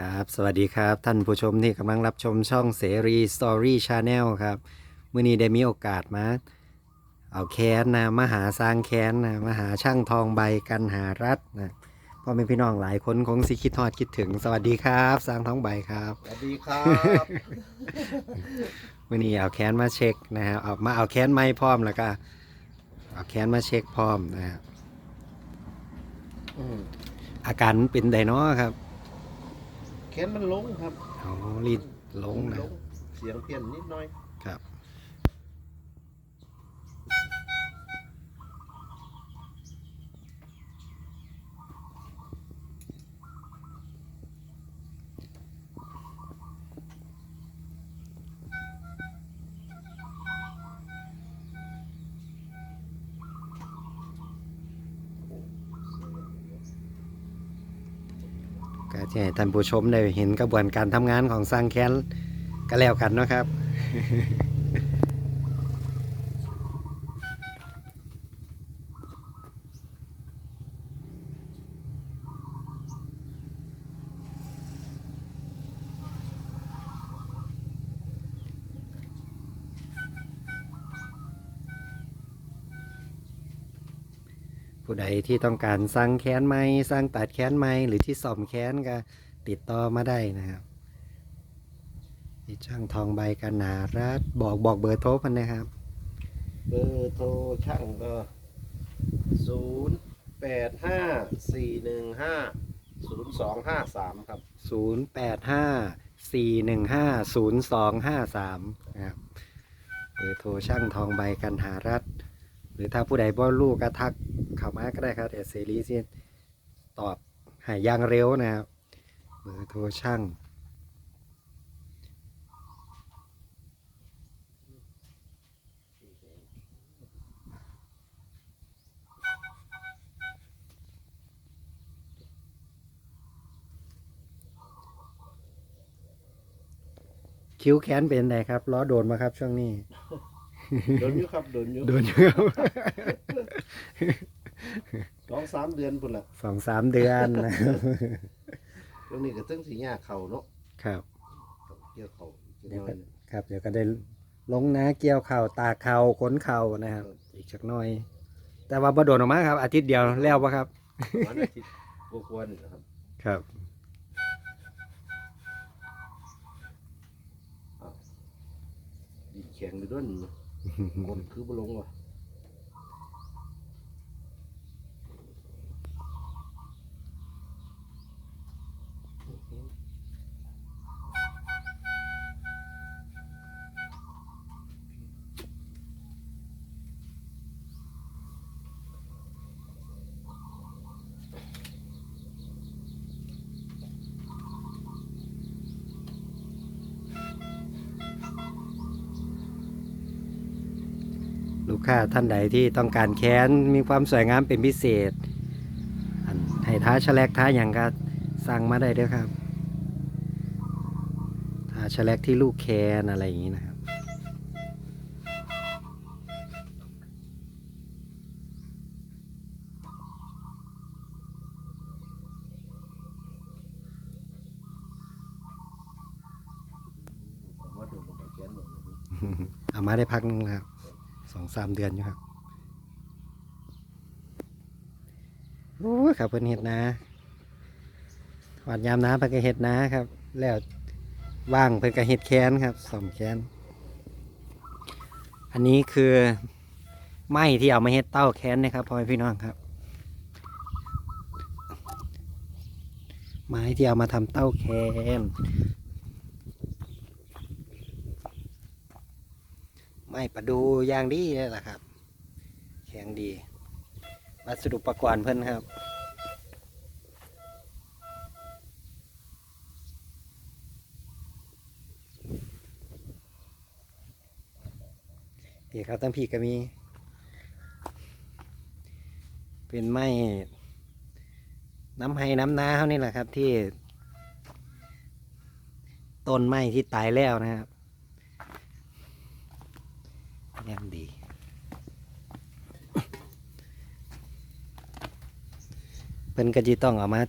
ครับสวัสดีครับท่านผู้ชมที่กำลังรับชมช่องเสรีสตอรี่ชาแนลครับมื่อนี้ได้มีโอกาสมา เอาแค้นนะมาหาสร้างแค้นนะมาหาช่างทองใบกันหารัตนะพ่อแม่พี่น้องหลายคนคงสิคิดทอดคิดถึง สวัสดีครับสร้างทองใบครับสวัสดีครับ มื่อนี้เอาแค้นมาเช็คนะครับเอามาเอาแค้นไม้พร้อมแล้วก็เอาแค้นมาเช็คพร้อมนะครับอืมอาการเป็นไดเนาะครับแข นมันลงครับเอารีดลงนะเสียงเพี้ยนนิดหน่อยครับ ก็จะให้ท่านผู้ชมได้เห็นกระบวนการทำงานของสร้างแค้นก็แล้วกันเนาะครับ ผู้ใดที่ต้องการสร้างแค้นไม้สร้างตัดแค้นไม้หรือที่ซ่อมแค้นก็ติดต่อมาได้นะครับที่ช่างทองใบกันนารัฐบอกบอกเบอร์โทรพันนะครับ เบอร์โทรช่างก็ศูนย์แปดห้าสี่หนึ่งห้าศูนย์สองห้าสามครับ0854150253นะครับเบอร์โทรช่างทองใบกันหารัฐห รือถ้าผู้ใดบ่รู้ก็ทักเข้ามาก็ได้ครับเอเซรีสิตอบหายอย่างเร็วนะครับเบอร์โทรช่างคิ้วแขนเป็นไงครับล้อโดนมาครับช่วงนี้ โดนอยู่ครับโดนอยู่โดนเยอะสองสามเดือนพุ่นละสองสามเดือนนะครับตรงนี้ก็ตึ้งสีหญ้าเข่าเนาะครับเกี่ยวเข่าจักหเดี๋ยวน่อก็ยครับ เดี๋ยวก็ได้ลงนะเกี่ยวเข่าตากเข่าขนเข่านะครับ อีกสักหน่อย แต่ว่าบ่โดนออกมาครับ อาทิตย์เดียวแล้วปะครับ วันอาทิตย์กว่าๆนี่นะครับครับ ดินแข็งไปด้วยนี่ คนคือบลงว่ะ ค้าท่านใดที่ต้องการแค้นมีความสวยงามเป็นพิเศษอันให้ท้าแฉลกท้าอย่างก็สั่งมาได้เด้อครับท้าแฉลกที่ลูกแคนอะไรอย่างนี้นะครับผมว่าโดนลงไปแขนหมดเลยเอามาได้พักนึงแล้วครับส องสามเดือนอยู่ครับโอ้ยครับเพิ่นเห็ดนะหวาดยามน้ำเพิ่นก็เห็ดนะครับ แล้วว่างเพิ่นก็เห็ดแค้นครับสอมแค้นอันนี้คือไม้ที่เอามาเฮ็ดเต้าแค้นนะครับพ่อพี่น้องครับ ไม้ที่เอามาทำเต้าแค้น ไม่ประดูอย่างดีเลยล่ะครับ แข็งดี วัสดุอุปกรณ์เพิ่นครับเดี๋ยวครับตั้งพี่ก็มี เป็นไม้น้ำไห้น้ำนาเขานี่แหละครับที่ ต้นไม้ที่ตายแล้วนะครับ ยังดีเพิ่นก็จิต้องเอามา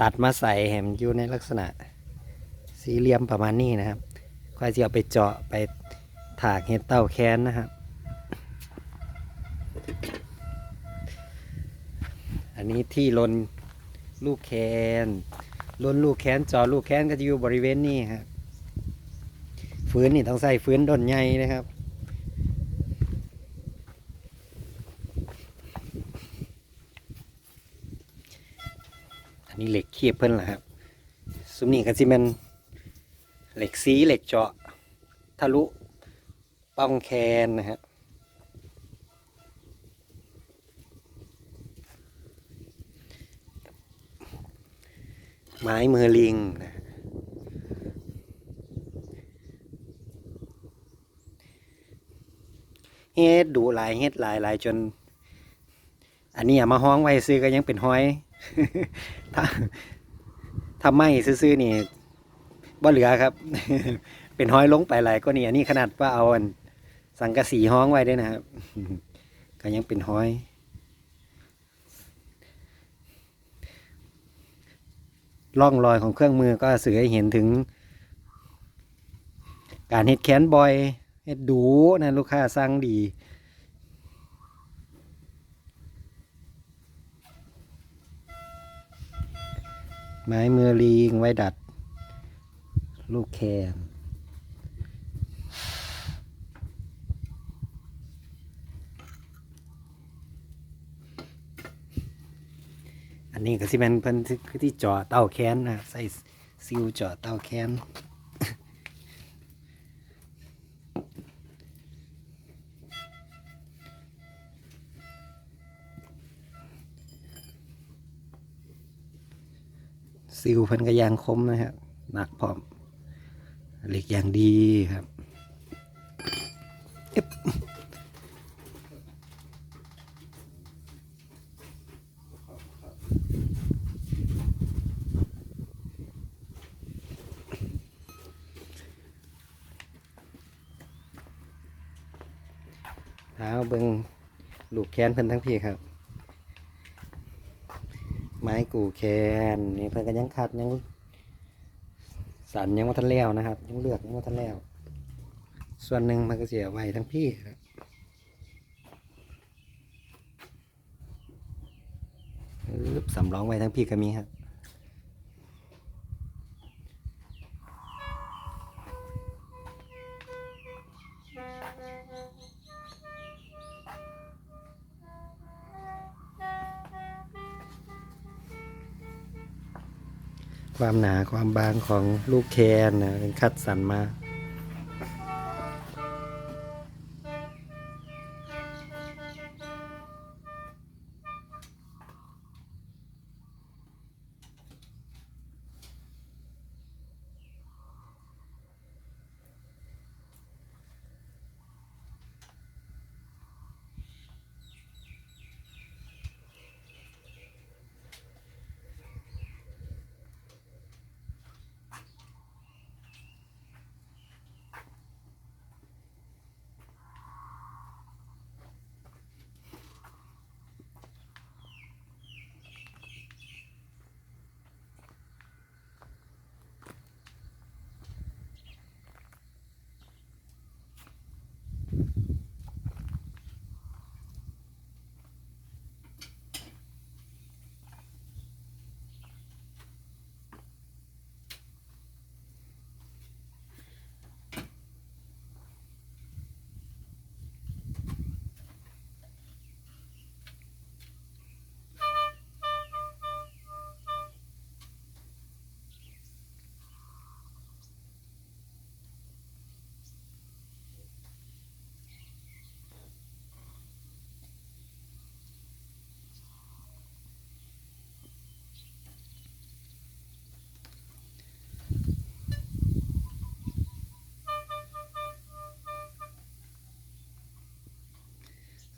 ตัดมาใส่แหมนอยู่ในลักษณะสี่เหลี่ยมประมาณนี้นะครับค่อยจะเอาไปเจาะไปถากเห็ดเต้าแค้นนะครับ อันนี้ที่ลนลูกแคนลนลูกแคนเจอลูกแคนก็จะอยู่บริเวณนี้ครับ ฟื้นนี่ต้องใส่ฟื้นดนใหญ่นะครับ นนี้เหล็กเคียบเพิ่นแหละครับซุ้มนี่ก็สิเป็นเหล็กสีเหล็กเจาะทะลุป้องแคนนะฮะไม้มือลิงนะเฮ็ดดูหลายเฮ็ดหลายหลายจน อันนี้มาห้องไว้ซื้อก็ยังเป็นห้อย ถ้าถ้าไม่ซื้อนี่บ่เหลือครับ เป็นห้อยลงไปหลายก็นี่อันนี้ขนาดว่าเอาอันสังกะสีห้องไว้ด้วยนะครับ ก็ยังเป็นห้อย ร่องรอยของเครื่องมือก็สื่อให้เห็นถึง การเฮ็ดแขนบอยเฮ็ดดูนะลูกค้าสั่งดี ไม้มือลิงไว้ดัด ลูกแคนอันนี้ก็สิเป็นเพิ่นที่เจาะเต้าแคนนะใส่ซิวเจาะเต้าแคน ซิวเพิ่นก็ยางคมนะครับหนักพร้อมเหล็กอย่างดีครับอึ๊บเอาเบิงลูกแคนเพิ่นทั้งพี่ครับ กูแคนนี่เพื่อนก็ยังขัดยังสันยังว่าทันแล้วนะครับ ยังเลือกยังว่าทันแล้ว ส่วนหนึ่งมันก็เสียไว้ทั้งพี่ครับอึ๊บสำรองไว้ทั้งพี่ก็มีครับ ความหนาความบางของลูกแคนนะคัดสรรมา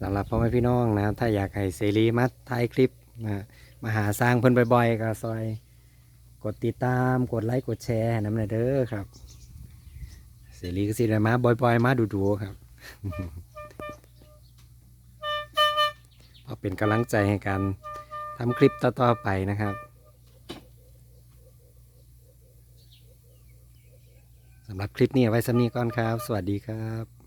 สำหรับพ่อแม่พี่น้องนะถ้าอยากให้เสรีมัดท้ายคลิปนะมาหาสร้างเพิ่นบ่อยๆ ก็ซอย กดติดตามกดไลค์กดแชร์น้ำหน่อเด้อครับ เสรีก็สิได้มาบ่อยๆ มาดูๆครับเพราะเป็นกำลังใจให้การทำคลิปต่อๆไปนะครับสำหรับคลิปนี้ไว้สำนีก่อนครับ สวัสดีครับ